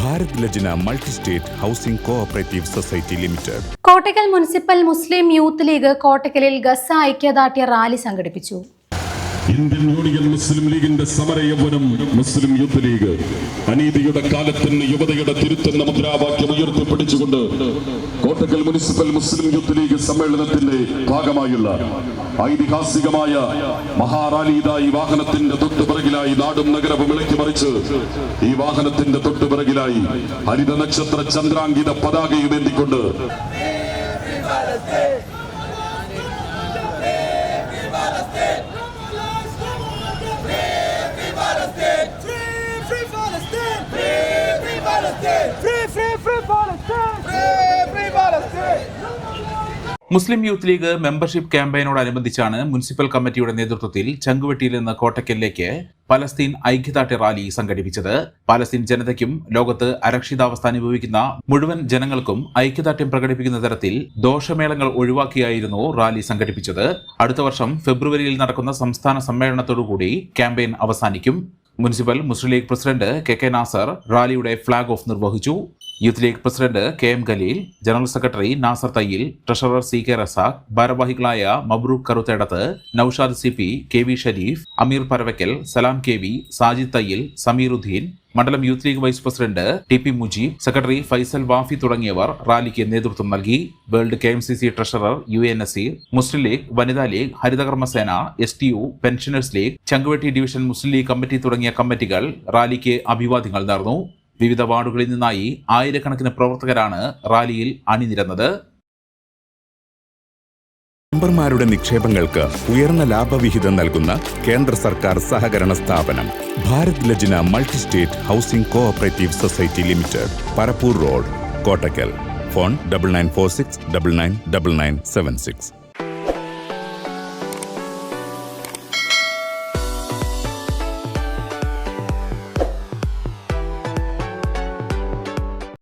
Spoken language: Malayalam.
Bharat Lajna multi state housing cooperative society limited. Kottakkal municipal Muslim youth league കോട്ടക്കലിൽ Gaza ഐക്യദാർഢ്യ റാലി സംഘടിപ്പിച്ചു. ഇന്ത്യൻ യൂണിയൻ മുസ്ലിം ലീഗിന്റെ സമര യൗവനം മുസ്ലിം യൂത്ത് ലീഗ് അനീതിയുടെ കാലത്തിന് യുവതയുടെ തിരുത്തുന്ന മുദ്രാവാക്യം ഉയർത്തിപ്പിടിച്ചുകൊണ്ട് Kottakkal municipal Muslim youth league സമ്മേളനത്തിന്റെ ഭാഗമായുള്ള ഐതിഹാസികമായ മഹാറാലിതായി വാഹനത്തിന്റെ തൊട്ടുപിറകിലായി നാടും നഗരവും ഇളക്കി മറിച്ച് ഈ വാഹനത്തിന്റെ തൊട്ടുപിറകിലായി ഹരിത നക്ഷത്ര ചന്ദ്രാങ്കിത പതാകയും free Palestine! Free, free, free Palestine! Free, free Palestine! Muslim youth league membership ക്യാമ്പയിനോടനുബന്ധിച്ചാണ് municipal കമ്മിറ്റിയുടെ നേതൃത്വത്തിൽ ചങ്കുവെട്ടിയിൽ നിന്ന് കോട്ടക്കലിലേക്ക് പലസ്തീൻ ഐക്യദാർഢ്യ റാലി സംഘടിപ്പിച്ചത് പലസ്തീൻ ജനതയ്ക്കും ലോകത്ത് അരക്ഷിതാവസ്ഥ അനുഭവിക്കുന്ന മുഴുവൻ ജനങ്ങൾക്കും ഐക്യദാർഢ്യം പ്രകടിപ്പിക്കുന്ന തരത്തിൽ ദോഷമേളങ്ങൾ ഒഴിവാക്കിയായിരുന്നു റാലി സംഘടിപ്പിച്ചത് അടുത്ത വർഷം ഫെബ്രുവരിയിൽ നടക്കുന്ന സംസ്ഥാന സമ്മേളനത്തോടുകൂടി ക്യാമ്പയിൻ അവസാനിക്കും municipal Muslim league president K K Nasar റാലിയുടെ flag off നിർവഹിച്ചു. Youth league president K M Khaleel general secretary Nasar Thayyil treasurer C K Razak ഭാരവാഹികളായ Mabrook Karuthedath Noushad C P K V Shareef Ameer Paravakkal Salam K V Sajid Thayyil Sameeruddin മണ്ഡലം youth league vice president T P Mujeeb secretary Faisal Wafi തുടങ്ങിയവർ റാലിക്ക് നേതൃത്വം നൽകി. World K M C C treasurer U N Naseer Muslim league വനിതാ ലീഗ് ഹരിതകർമ്മസേന S T U pensioners league Changuvetty division Muslim league committee തുടങ്ങിയ കമ്മിറ്റികൾ റാലിക്ക് അഭിവാദ്യങ്ങൾ നേർന്നു. വിവിധ വാർഡുകളിൽ നിന്നായി ആയിരക്കണക്കിന് പ്രവർത്തകരാണ് റാലിയിൽ അണിനിരന്നത്. മെമ്പർമാരുടെ നിക്ഷേപങ്ങൾക്ക് ഉയർന്ന ലാഭവിഹിതം നൽകുന്ന കേന്ദ്ര സർക്കാർ സഹകരണ സ്ഥാപനം Bharat Lajna multi state housing cooperative society limited Parappur road Kottakkal phone double nine four six double nine double nine seven six.